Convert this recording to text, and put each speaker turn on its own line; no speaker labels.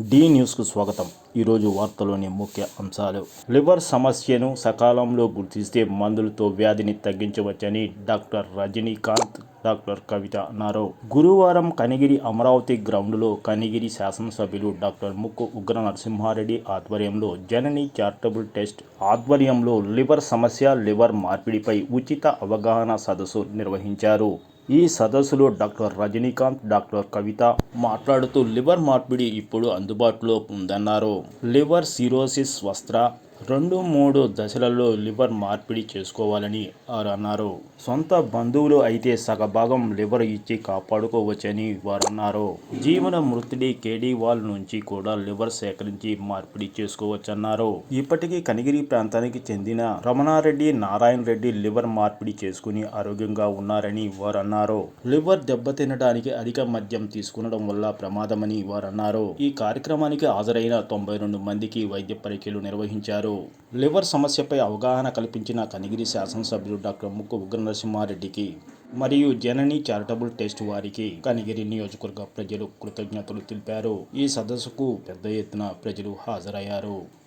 D న్యూస్కు స్వాగతం. ఈరోజు వార్తలోని ముఖ్య అంశాలు. లివర్ సమస్యను సకాలంలో గుర్తిస్తే మందులతో వ్యాధిని తగ్గించవచ్చని డాక్టర్ రజనీకాంత్ డాక్టర్ కవిత అన్నారు. గురువారం కనిగిరి అమరావతి గ్రౌండ్లో కనిగిరి శాసనసభ్యులు డాక్టర్ ముక్కు ఉగ్ర నరసింహారెడ్డి ఆధ్వర్యంలో జనని చారిటబుల్ టెస్ట్ ఆధ్వర్యంలో లివర్ సమస్య లివర్ మార్పిడిపై ఉచిత అవగాహన సదస్సు నిర్వహించారు. ఈ సదస్సులో డాక్టర్ రజనీకాంత్ డాక్టర్ కవిత మాట్లాడుతూ లివర్ మార్పిడి ఇప్పుడు అందుబాటులో ఉందన్నారు. లివర్ సిరోసిస్ వస్త్ర రెండు మూడు దశలలో లివర్ మార్పిడి చేసుకోవాలని వారు అన్నారు. సొంత బంధువులు అయితే సగభాగం లివర్ ఇచ్చి కాపాడుకోవచ్చని వారు అన్నారు. జీవన మృతుడి కేడీ వాల్ నుంచి కూడా లివర్ సేకరించి మార్పిడి చేసుకోవచ్చన్నారు. ఇప్పటికీ కనిగిరి ప్రాంతానికి చెందిన రమణారెడ్డి నారాయణ రెడ్డి లివర్ మార్పిడి చేసుకుని ఆరోగ్యంగా ఉన్నారని వారు అన్నారు. లివర్ దెబ్బతినడానికి అధిక మద్యం తీసుకునడం వల్ల ప్రమాదమని వారు అన్నారు. ఈ కార్యక్రమానికి హాజరైన తొంభై రెండు మందికి వైద్య పరీక్షలు నిర్వహించారు. లివర్ సమస్యపై అవగాహన కల్పించిన కనిగిరి శాసనసభ్యులు డాక్టర్ ముక్కు ఉగ్రనరసింహారెడ్డికి మరియు జనని చారిటబుల్ టెస్ట్ వారికి కనిగిరి నియోజకవర్గ ప్రజలు కృతజ్ఞతలు తెలిపారు. ఈ సదస్సుకు పెద్ద ఎత్తున ప్రజలు హాజరయ్యారు.